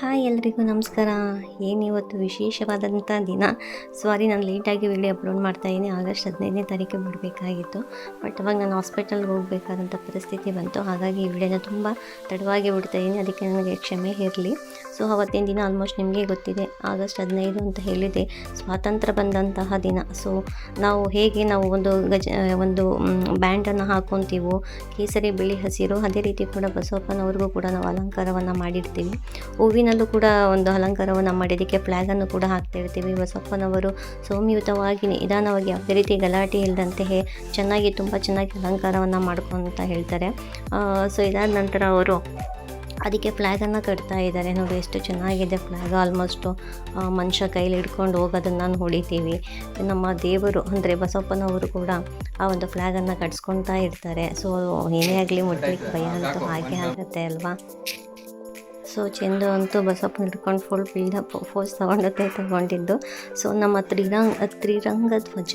Hi ಎಲ್ರಿಗೂ ನಮಸ್ಕಾರ. ಏನಿವತ್ತು ವಿಶೇಷವಾದಂಥ ದಿನ? ಸಾರಿ ನಾನು ಲೇಟಾಗಿ ವಿಡಿಯೋ ಅಪ್ಲೋಡ್ ಮಾಡ್ತಾಯಿದ್ದೀನಿ ಆಗಸ್ಟ್ ಹದಿನೈದನೇ ತಾರೀಕು ಬಿಡಬೇಕಾಗಿತ್ತು ಬಟ್ ಅವಾಗ ನಾನು ಹಾಸ್ಪಿಟಲ್ಗೆ ಹೋಗಬೇಕಾದಂಥ ಪರಿಸ್ಥಿತಿ ಬಂತು. ಹಾಗಾಗಿ ಈ ವಿಡಿಯೋನ ತುಂಬ ತಡವಾಗಿ ಬಿಡ್ತಾಯಿದ್ದೀನಿ ಅದಕ್ಕೆ ನನಗೆ ಕ್ಷಮೆ ಇರಲಿ. ಸೊ ಅವತ್ತಿನ ದಿನ ಆಲ್ಮೋಸ್ಟ್ ನಿಮಗೆ ಗೊತ್ತಿದೆ. ಆಗಸ್ಟ್ ಹದಿನೈದು ಅಂತ ಹೇಳಿದೆ. ಸ್ವಾತಂತ್ರ್ಯ ಬಂದಂತಹ ದಿನ. ಸೊ ನಾವು ಹೇಗೆ ನಾವು ಒಂದು ಗಜ, ಒಂದು ಬ್ಯಾಂಡನ್ನು ಹಾಕ್ಕೊತೀವೋ ಕೇಸರಿ, ಬಿಳಿ ಹಸಿರು, ಅದೇ ರೀತಿ ಕೂಡ ಬಸವಪ್ಪನವ್ರಿಗೂ ಕೂಡ ನಾವು ಅಲಂಕಾರವನ್ನು ಮಾಡಿರ್ತೀವಿ. ಹೂವಿನಲ್ಲೂ ಕೂಡ ಒಂದು ಅಲಂಕಾರವನ್ನು ಮಾಡಿದ್ದಕ್ಕೆ ಫ್ಲ್ಯಾಗನ್ನು ಕೂಡ ಹಾಕ್ತಾ ಇರ್ತೀವಿ ಬಸಪ್ಪನವರು ಸೌಮ್ಯಯುತವಾಗಿ ನಿಧಾನವಾಗಿ ಯಾವುದೇ ರೀತಿ ಗಲಾಟೆ ಇಲ್ಲದಂತೆ ಚೆನ್ನಾಗಿ, ತುಂಬ ಚೆನ್ನಾಗಿ ಅಲಂಕಾರವನ್ನು ಮಾಡ್ಕೊಂತ ಹೇಳ್ತಾರೆ. ಸೊ ಇದಾದ ನಂತರ ಅವರು ಅದಕ್ಕೆ ಫ್ಲ್ಯಾಗನ್ನು ಕಟ್ತಾ ಇದ್ದಾರೆ. ನೋಡಿ, ಎಷ್ಟು ಚೆನ್ನಾಗಿದೆ ಫ್ಲ್ಯಾಗ್ ಆಲ್ಮೋಸ್ಟು ಮನುಷ್ಯ ಕೈಲಿ ಹಿಡ್ಕೊಂಡು ಹೋಗೋದನ್ನು ಹೊಡಿತೀವಿ. ನಮ್ಮ ದೇವರು, ಅಂದರೆ ಬಸಪ್ಪನವರು ಕೂಡ ಆ ಒಂದು ಫ್ಲ್ಯಾಗನ್ನು ಕಟ್ಸ್ಕೊತಾ ಇರ್ತಾರೆ. ಸೊ ಏನೇ ಆಗಲಿ ಮುಟ್ಲಿಕ್ಕೆ ಭಯ ಅಂತ ಹಾಗೆ ಆಗುತ್ತೆ ಅಲ್ವಾ? ಸೊ ಚೆಂದು ಅಂತೂ ಬಸವಪ್ಪನ ಹಿಡ್ಕೊಂಡು ಫುಲ್ ಬಿಲ್ಡಪ್ ಫೋಸ್ ತೊಗೊಂಡತ್ತೆ ತಗೊಂಡಿದ್ದು ಸೊ ನಮ್ಮ ತ್ರಿರಂಗ ತ್ರಿರಂಗ ಧ್ವಜ.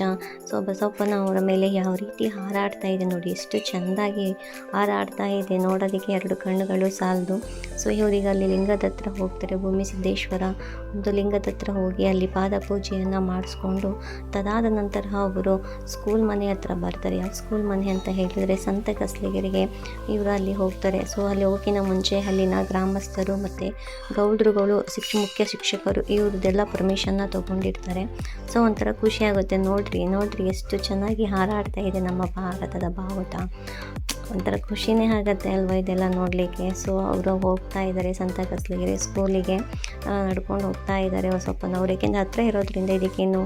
ಸೊ ಬಸವಪ್ಪನವರ ಮೇಲೆ ಯಾವ ರೀತಿ ಹಾರಾಡ್ತಾ ಇದೆ ನೋಡಿ, ಎಷ್ಟು ಚೆಂದಾಗಿ ಹಾರಾಡ್ತಾ ಇದೆ. ನೋಡೋದಕ್ಕೆ ಎರಡು ಕಣ್ಣುಗಳು ಸಾಲದು. ಸೊ ಇವರಿಗೆ ಅಲ್ಲಿ ಲಿಂಗದ ಹತ್ರ ಹೋಗ್ತಾರೆ. ಭೂಮಿ ಸಿದ್ದೇಶ್ವರ ಒಂದು ಲಿಂಗದ ಹೋಗಿ ಅಲ್ಲಿ ಪಾದ ಪೂಜೆಯನ್ನು ಮಾಡಿಸ್ಕೊಂಡು, ತದಾದ ನಂತರ ಅವರು ಸ್ಕೂಲ್ ಮನೆ ಹತ್ರ ಬರ್ತಾರೆ. ಯಾವ ಸ್ಕೂಲ್ ಮನೆ ಅಂತ ಹೇಳಿದರೆ ಸಂತ ಕಸ್ಲಿಗರಿಗೆ ಇವರು ಅಲ್ಲಿ ಹೋಗ್ತಾರೆ. ಸೊ ಅಲ್ಲಿ ಹೋಗಿನ ಮುಂಚೆ ಅಲ್ಲಿನ ಗ್ರಾಮಸ್ಥರು ಮತ್ತು ಗೌಡ್ರುಗಳು, ಶಿಕ್ಷ, ಮುಖ್ಯ ಶಿಕ್ಷಕರು ಇವ್ರದ್ದೆಲ್ಲ ಪರ್ಮಿಷನ್ನ ತೊಗೊಂಡಿರ್ತಾರೆ. ಸೊ ಒಂಥರ ಖುಷಿ ಆಗುತ್ತೆ. ನೋಡ್ರಿ ನೋಡ್ರಿ ಎಷ್ಟು ಚೆನ್ನಾಗಿ ಹಾರಾಡ್ತಾ ಇದೆ ನಮ್ಮ ಭಾರತದ ಬಾವುಟ. ಒಂಥರ ಖುಷಿನೇ ಆಗುತ್ತೆ ಅಲ್ವಾ ಇದೆಲ್ಲ ನೋಡಲಿಕ್ಕೆ? ಸೊ ಅವರು ಹೋಗ್ತಾ ಇದ್ದಾರೆ ಸಂತ ಕಸ್ಲಿಗೆ ಸ್ಕೂಲಿಗೆ. ನಡ್ಕೊಂಡು ಹೋಗ್ತಾ ಇದ್ದಾರೆ ಹೊಸಪ್ಪನವ್ರು. ಏಕೆಂದರೆ ಹತ್ರ ಇರೋದ್ರಿಂದ ಇದಕ್ಕೇನು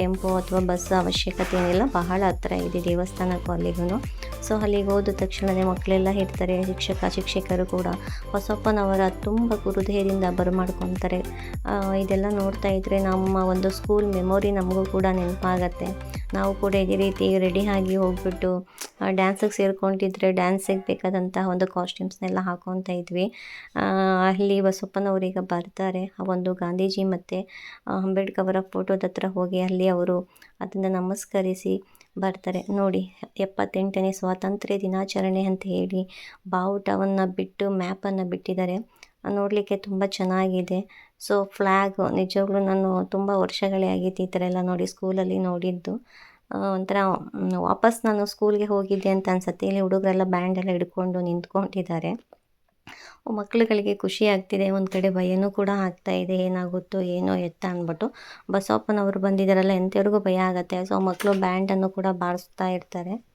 ಟೆಂಪೋ ಅಥವಾ ಬಸ್ ಅವಶ್ಯಕತೆ ಏನಿಲ್ಲ ಬಹಳ ಹತ್ರ ಇದೆ ದೇವಸ್ಥಾನಕ್ಕೂ ಅಲ್ಲಿಗೂ ಸೊ ಅಲ್ಲಿಗೆ ಹೋದ ತಕ್ಷಣವೇ ಮಕ್ಕಳೆಲ್ಲ ಹೇಳ್ತಾರೆ, ಶಿಕ್ಷಕ, ಶಿಕ್ಷಕರು ಕೂಡ ಹೊಸಪ್ಪನವರ ತುಂಬ ಹೃದಯದಿಂದ ಬರಮಾಡ್ಕೊತಾರೆ. ಇದೆಲ್ಲ ನೋಡ್ತಾ ಇದ್ದರೆ ನಮ್ಮ ಒಂದು ಸ್ಕೂಲ್ ಮೆಮೊರಿ ನಮಗೂ ಕೂಡ ನೆನಪಾಗತ್ತೆ. ನಾವು ಕೂಡ ಇದೇ ರೀತಿ ರೆಡಿ ಆಗಿ ಹೋಗ್ಬಿಟ್ಟು ಡ್ಯಾನ್ಸಿಗೆ ಸೇರ್ಕೊಂಡಿದ್ರೆ ಡ್ಯಾನ್ಸಿಗೆ ಬೇಕಾದಂತಹ ಒಂದು ಕಾಸ್ಟ್ಯೂಮ್ಸ್ನೆಲ್ಲ ಹಾಕೊತಾ ಇದ್ವಿ. ಅಲ್ಲಿ ಬಸಪ್ಪನವರೀಗ ಬರ್ತಾರೆ. ಆ ಒಂದು ಗಾಂಧೀಜಿ ಮತ್ತು ಅಂಬೇಡ್ಕರ್ ಅವರ ಫೋಟೋದ ಹತ್ರ ಹೋಗಿ ಅಲ್ಲಿ ಅವರು ಅದನ್ನು ನಮಸ್ಕರಿಸಿ ಬರ್ತಾರೆ. ನೋಡಿ, ಎಪ್ಪತ್ತೆಂಟನೇ ಸ್ವಾತಂತ್ರ್ಯ ದಿನಾಚರಣೆ ಅಂತ ಹೇಳಿ ಬಾವುಟವನ್ನು ಬಿಟ್ಟು ಮ್ಯಾಪನ್ನು ಬಿಟ್ಟಿದ್ದಾರೆ. ನೋಡಲಿಕ್ಕೆ ತುಂಬ ಚೆನ್ನಾಗಿದೆ. ಸೊ ಫ್ಲ್ಯಾಗ್ ನಿಜವಾಗ್ಲೂ ನಾನು ತುಂಬ ವರ್ಷಗಳೇ ಆಗಿತ್ತು ಈ ಥರ ಎಲ್ಲ ನೋಡಿ ಸ್ಕೂಲಲ್ಲಿ ನೋಡಿದ್ದು. ಒಂಥರ ವಾಪಸ್ ನಾನು ಸ್ಕೂಲ್ಗೆ ಹೋಗಿದ್ದೆ ಅಂತ ಅನ್ಸುತ್ತೆ. ಇಲ್ಲಿ ಹುಡುಗರೆಲ್ಲ ಬ್ಯಾಂಡೆಲ್ಲ ಹಿಡ್ಕೊಂಡು ನಿಂತ್ಕೊಂಡಿದ್ದಾರೆ. ಮಕ್ಕಳುಗಳಿಗೆ ಖುಷಿ ಆಗ್ತಿದೆ. ಒಂದು ಕಡೆ ಭಯನೂ ಕೂಡ ಆಗ್ತಾ ಇದೆ. ಏನಾಗುತ್ತೋ ಏನೋ ಎತ್ತ ಅಂದ್ಬಿಟ್ಟು. ಬಸವಪ್ಪನವರು ಬಂದಿದ್ದಾರಲ್ಲ ಎಂಥವ್ರಿಗೂ ಭಯ ಆಗುತ್ತೆ. ಸೊ ಮಕ್ಕಳು ಬ್ಯಾಂಡನ್ನು ಕೂಡ ಬಾರಿಸ್ತಾ ಇರ್ತಾರೆ.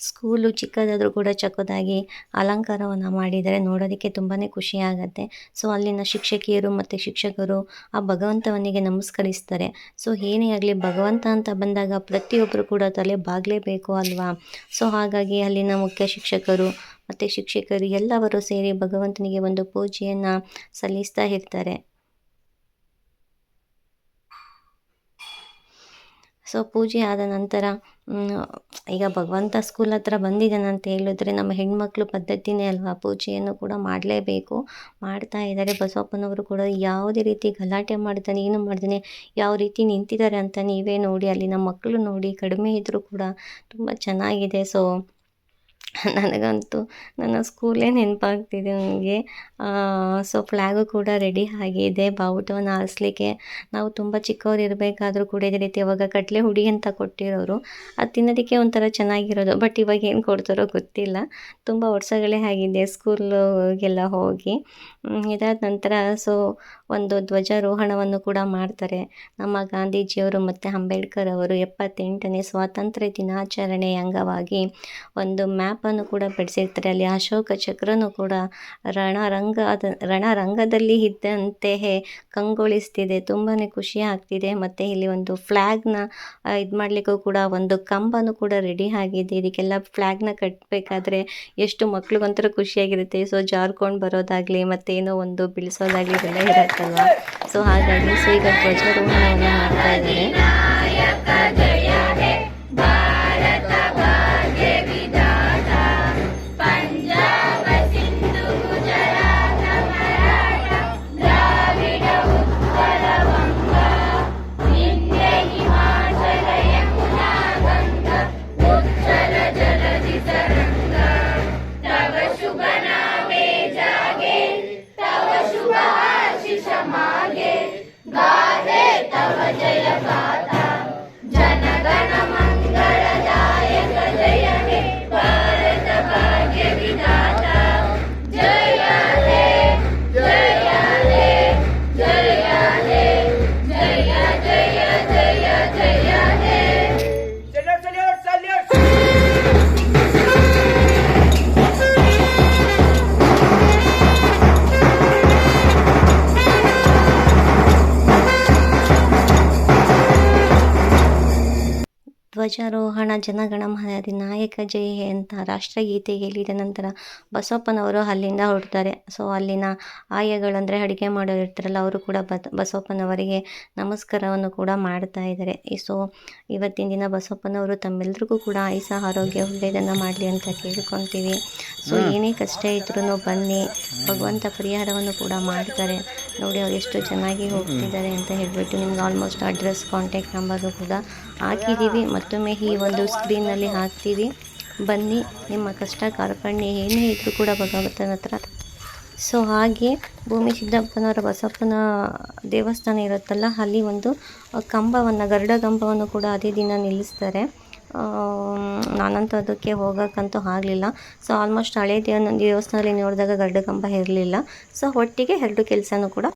ಸ್ಕೂಲು ಚಿಕ್ಕದಾದರೂ ಕೂಡ ಚಕ್ಕದಾಗಿ ಅಲಂಕಾರವನ್ನು ಮಾಡಿದರೆ ನೋಡೋದಕ್ಕೆ ತುಂಬಾ ಖುಷಿಯಾಗತ್ತೆ. ಸೊ, ಅಲ್ಲಿನ ಶಿಕ್ಷಕಿಯರು ಮತ್ತು ಶಿಕ್ಷಕರು ಆ ಭಗವಂತವನಿಗೆ ನಮಸ್ಕರಿಸ್ತಾರೆ. ಸೊ, ಏನೇ ಆಗಲಿ ಭಗವಂತ ಅಂತ ಬಂದಾಗ ಪ್ರತಿಯೊಬ್ಬರು ಕೂಡ ತಲೆ ಬಾಗಲೇಬೇಕು ಅಲ್ವಾ? ಸೊ, ಹಾಗಾಗಿ ಅಲ್ಲಿನ ಮುಖ್ಯ ಶಿಕ್ಷಕರು ಮತ್ತು ಶಿಕ್ಷಕರು ಎಲ್ಲವರು ಸೇರಿ ಭಗವಂತನಿಗೆ ಒಂದು ಪೂಜೆಯನ್ನು ಸಲ್ಲಿಸ್ತಾ ಇರ್ತಾರೆ. ಸೊ ಪೂಜೆ ಆದ ನಂತರ ಈಗ ಭಗವಂತ ಸ್ಕೂಲ್ ಹತ್ರ ಬಂದಿದ್ದಾನೆ ಅಂತ ಹೇಳಿದ್ರೆ ನಮ್ಮ ಹೆಣ್ಮಕ್ಳು ಪದ್ಧತಿನೇ ಅಲ್ವಾ ಪೂಜೆಯನ್ನು ಕೂಡ ಮಾಡಲೇಬೇಕು. ಮಾಡ್ತಾ ಇದ್ದಾರೆ. ಬಸವಪ್ಪನವರು ಕೂಡ ಯಾವುದೇ ರೀತಿ ಗಲಾಟೆ ಮಾಡ್ತಾನೆ, ಏನು ಮಾಡ್ತಾನೆ, ಯಾವ ರೀತಿ ನಿಂತಿದ್ದಾರೆ ಅಂತ ನೀವೇ ನೋಡಿ ಅಲ್ಲಿ ನಮ್ಮ ಮಕ್ಕಳು ನೋಡಿ, ಕಡಿಮೆ ಇದ್ದರೂ ಕೂಡ ತುಂಬ ಚೆನ್ನಾಗಿದೆ. ಸೊ ನನಗಂತೂ ನನ್ನ ಸ್ಕೂಲೇ ನೆನಪಾಗ್ತಿದೆ ನನಗೆ. ಸೊ ಫ್ಲ್ಯಾಗು ಕೂಡ ರೆಡಿ ಆಗಿದೆ. ಬಾವುಟವನ್ನು ಹಾರಿಸ್ಲಿಕ್ಕೆ ನಾವು ತುಂಬ ಚಿಕ್ಕವ್ರು ಇರಬೇಕಾದ್ರೂ ಕೂಡ ಇದೇ ರೀತಿ ಅವಾಗ ಕಡಲೆ ಹುಡಿ ಅಂತ ಕೊಟ್ಟಿರೋರು. ಅದು ತಿನ್ನೋದಕ್ಕೆ ಒಂಥರ ಚೆನ್ನಾಗಿರೋದು. ಬಟ್ ಇವಾಗ ಏನು ಕೊಡ್ತಾರೋ ಗೊತ್ತಿಲ್ಲ. ತುಂಬ ವರ್ಷಗಳೇ ಆಗಿದೆ ಸ್ಕೂಲ್ಗೆಲ್ಲ ಹೋಗಿ. ಇದಾದ ನಂತರ, ಸೊ ಒಂದು ಧ್ವಜಾರೋಹಣವನ್ನು ಕೂಡ ಮಾಡ್ತಾರೆ. ನಮ್ಮ ಗಾಂಧೀಜಿಯವರು ಮತ್ತು ಅಂಬೇಡ್ಕರ್ ಅವರು ಎಪ್ಪತ್ತೆಂಟನೇ ಸ್ವಾತಂತ್ರ್ಯ ದಿನಾಚರಣೆಯ ಅಂಗವಾಗಿ ಒಂದು ಮ್ಯಾಪನ್ನು ಕೂಡ ಬಿಡಿಸಿರ್ತಾರೆ. ಅಲ್ಲಿ ಅಶೋಕ ಚಕ್ರನೂ ಕೂಡ ರಣರಂಗ ರಣರಂಗದಲ್ಲಿ ಇದ್ದಂತೆಯೇ ಕಂಗೊಳಿಸ್ತಿದೆ. ತುಂಬಾ ಖುಷಿ ಆಗ್ತಿದೆ. ಮತ್ತು ಇಲ್ಲಿ ಒಂದು ಫ್ಲ್ಯಾಗ್ನ ಇದು ಮಾಡಲಿಕ್ಕೂ ಕೂಡ ಒಂದು ಕಂಬನೂ ಕೂಡ ರೆಡಿ ಆಗಿದೆ. ಇದಕ್ಕೆಲ್ಲ ಫ್ಲ್ಯಾಗ್ನ ಕಟ್ಟಬೇಕಾದ್ರೆ ಎಷ್ಟು ಮಕ್ಳಿಗೊಂಥರ ಖುಷಿಯಾಗಿರುತ್ತೆ. ಸೊ ಜಾರ್ಕೊಂಡು ಬರೋದಾಗಲಿ, ಮತ್ತೇನೋ ಒಂದು ಬಿಳಿಸೋದಾಗಲಿ ಇದೆಲ್ಲ ಇರುತ್ತಲ್ವ ಸೊ ಹಾಗಾಗಿ ಸೊ ಈಗ ಧ್ವಜಾರೋಹಣವನ್ನು ಮಾಡ್ತಾ ಇದ್ದಾರೆ तव Say your ಧ್ವಜಾರೋಹಣ ಜನಗಣಮನ ನಾಯಕ ಜಯ ಹೇ ಅಂತ ರಾಷ್ಟ್ರಗೀತೆ ಹೇಳಿದ ನಂತರ ಬಸವಪ್ಪನವರು ಅಲ್ಲಿಂದ ಹೊರಡ್ತಾರೆ ಸೊ ಅಲ್ಲಿನ ಆಯಗಳಂದರೆ ಅಡುಗೆ ಮಾಡೋರು ಇರ್ತಾರಲ್ಲ ಅವರು ಕೂಡ ಬತ್ ಬಸವಪ್ಪನವರಿಗೆ ನಮಸ್ಕಾರವನ್ನು ಕೂಡ ಮಾಡ್ತಾ ಇದ್ದಾರೆ. ಸೊ ಇವತ್ತಿನ ದಿನ ಬಸವಪ್ಪನವರು ತಮ್ಮೆಲ್ರಿಗೂ ಕೂಡ ಆಯುಸ ಆರೋಗ್ಯ ಒಳ್ಳೆಯದನ್ನು ಮಾಡಲಿ ಅಂತ ಕೇಳ್ಕೊತೀವಿ. ಸೊ ಏನೇ ಕಷ್ಟ ಇದ್ರೂ ಬನ್ನಿ ಭಗವಂತ ಪರಿಹಾರವನ್ನು ಕೂಡ ಮಾಡ್ತಾರೆ. ನೋಡಿ ಅವ್ರು ಎಷ್ಟು ಚೆನ್ನಾಗಿ ಹೋಗ್ತಿದ್ದಾರೆ ಅಂತ ಹೇಳಿಬಿಟ್ಟು ನಿಮ್ಗೆ ಆಲ್ಮೋಸ್ಟ್ ಅಡ್ರೆಸ್ ಕಾಂಟ್ಯಾಕ್ಟ್ ನಂಬರು ಕೂಡ ಹಾಕಿದ್ದೀವಿ. ಮತ್ತೊಮ್ಮೆ ಈ ಒಂದು ಸ್ಕ್ರೀನಲ್ಲಿ ಹಾಕ್ತೀವಿ. ಬನ್ನಿ, ನಿಮ್ಮ ಕಷ್ಟ ಕಾರ್ಪಣ್ಯ ಏನೇ ಇದ್ದರೂ ಕೂಡ ಭಗವಂತನ ಹತ್ರ. ಸೊ ಹಾಗೆ ಭೂಮಿ ಸಿದ್ದಪ್ಪನವರ ಬಸಪ್ಪನ ದೇವಸ್ಥಾನ ಇರುತ್ತಲ್ಲ, ಅಲ್ಲಿ ಒಂದು ಕಂಬವನ್ನು ಗರುಡ ಕಂಬವನ್ನು ಕೂಡ ಅದೇ ದಿನ ನಿಲ್ಲಿಸ್ತಾರೆ. ನಾನಂತೂ ಅದಕ್ಕೆ ಹೋಗೋಕ್ಕಂತೂ ಆಗಲಿಲ್ಲ. ಸೊ ಆಲ್ಮೋಸ್ಟ್ ಹಳೆ ದೇವ ದೇವಸ್ಥಾನದಲ್ಲಿ ನೋಡಿದಾಗ ಗಡ್ಡ ಕಂಬ ಇರಲಿಲ್ಲ. ಸೊ ಒಟ್ಟಿಗೆ ಎರಡು ಕೆಲಸನೂ ಕೂಡ